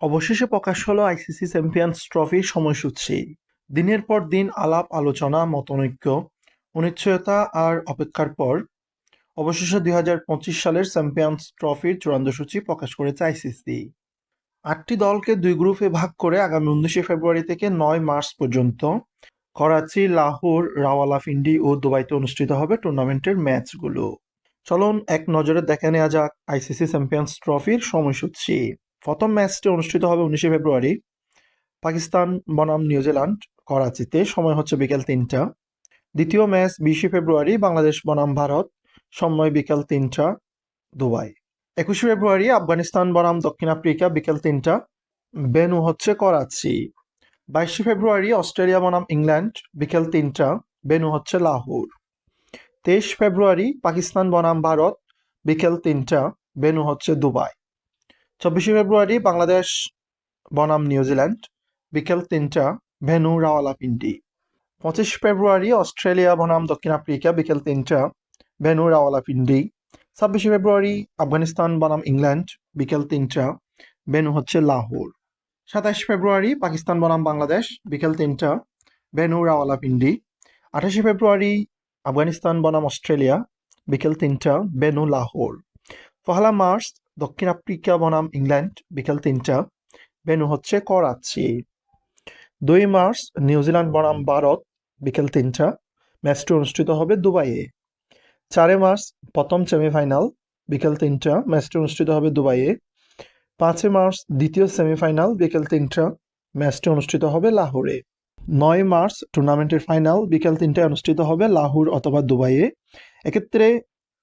অবশেষে প্রকাশ হলো ICC champions ট্রফির সময়সূচি। দিনের পর দিন আলাপ, আলোচনা, মতনৈক্য অনিশ্চয়তা আর অপেক্ষার পর অবশেষে দু হাজার পঁচিশ সালের চ্যাম্পিয়ন্স ট্রফির চূড়ান্ত সূচি প্রকাশ করেছে আইসিসি। আটটি দলকে দুই গ্রুপে ভাগ করে আগামী উনিশে ফেব্রুয়ারি থেকে নয় মার্চ পর্যন্ত করাচি, লাহোর রাওয়ালাফিন্ডি ও দুবাইতে অনুষ্ঠিত হবে টুর্নামেন্টের ম্যাচগুলো। চলুন এক নজরে দেখে নেওয়া যাক আইসিসি চ্যাম্পিয়ন্স ট্রফির সময়সূচি। প্রথম ম্যাচটি অনুষ্ঠিত হবে উনিশে ফেব্রুয়ারি, পাকিস্তান বনাম নিউজিল্যান্ড করাচিতে। সময় হচ্ছে বিকেল তিনটা। দ্বিতীয় ম্যাচ বিশে ফেব্রুয়ারি, বাংলাদেশ বনাম ভারত। সময় বিকেল তিনটা দুবাই। একুশে ফেব্রুয়ারি, আফগানিস্তান বনাম দক্ষিণ আফ্রিকা, বিকেল তিনটা বেনু হচ্ছে করাচি। বাইশে ফেব্রুয়ারি, অস্ট্রেলিয়া বনাম ইংল্যান্ড, বিকেল তিনটা বেনু হচ্ছে লাহোর। তেইশ ফেব্রুয়ারি, পাকিস্তান বনাম ভারত, বিকেল তিনটা বেনু হচ্ছে দুবাই। চব্বিশে ফেব্রুয়ারি বাংলাদেশ বনাম নিউজিল্যান্ড। বিকেল তিনটা, ভেনু রাওয়ালাপিন্ডি। পঁচিশ ফেব্রুয়ারি অস্ট্রেলিয়া বনাম দক্ষিণ আফ্রিকা, বিকেল তিনটা, ভেনু রাওয়ালাপিন্ডি। ছাব্বিশে ফেব্রুয়ারি আফগানিস্তান বনাম ইংল্যান্ড, বিকেল তিনটা, ভেনু হচ্ছে লাহোর। সাতাশ ফেব্রুয়ারি পাকিস্তান বনাম বাংলাদেশ, বিকেল তিনটা, ভেনু রাওয়ালাপিন্ডি। আঠাশে ফেব্রুয়ারি আফগানিস্তান বনাম অস্ট্রেলিয়া, বিকেল তিনটা বেনু লাহোর। পহেলা মার্চ দক্ষিণ আফ্রিকা বনাম ইংল্যান্ড, বিকেল তিনটা। বেনু হচ্ছে করাচি। দুই মার্চ নিউজিল্যান্ড বনাম ভারত, বিকেল তিনটা। ম্যাচটি অনুষ্ঠিত হবে দুবাইয়ে। চারে মার্চ, প্রথম সেমিফাইনাল, বিকেল তিনটা। ম্যাচটি অনুষ্ঠিত হবে দুবাইয়ে। পাঁচই মার্চ, দ্বিতীয় সেমিফাইনাল, বিকেল তিনটা। ম্যাচটি অনুষ্ঠিত হবে লাহোরে। নয় মার্চ, টুর্নামেন্টের ফাইনাল, বিকেল তিনটায় অনুষ্ঠিত হবে লাহোর অথবা দুবাইয়ে। এক্ষেত্রে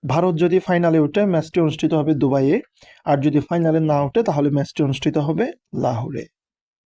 ভারত যদি ফাইনালে ওঠে ম্যাচটি অনুষ্ঠিত হবে দুবাইয়ে। আর যদি ফাইনালে না ওঠে, তাহলে ম্যাচটি অনুষ্ঠিত হবে লাহোরে।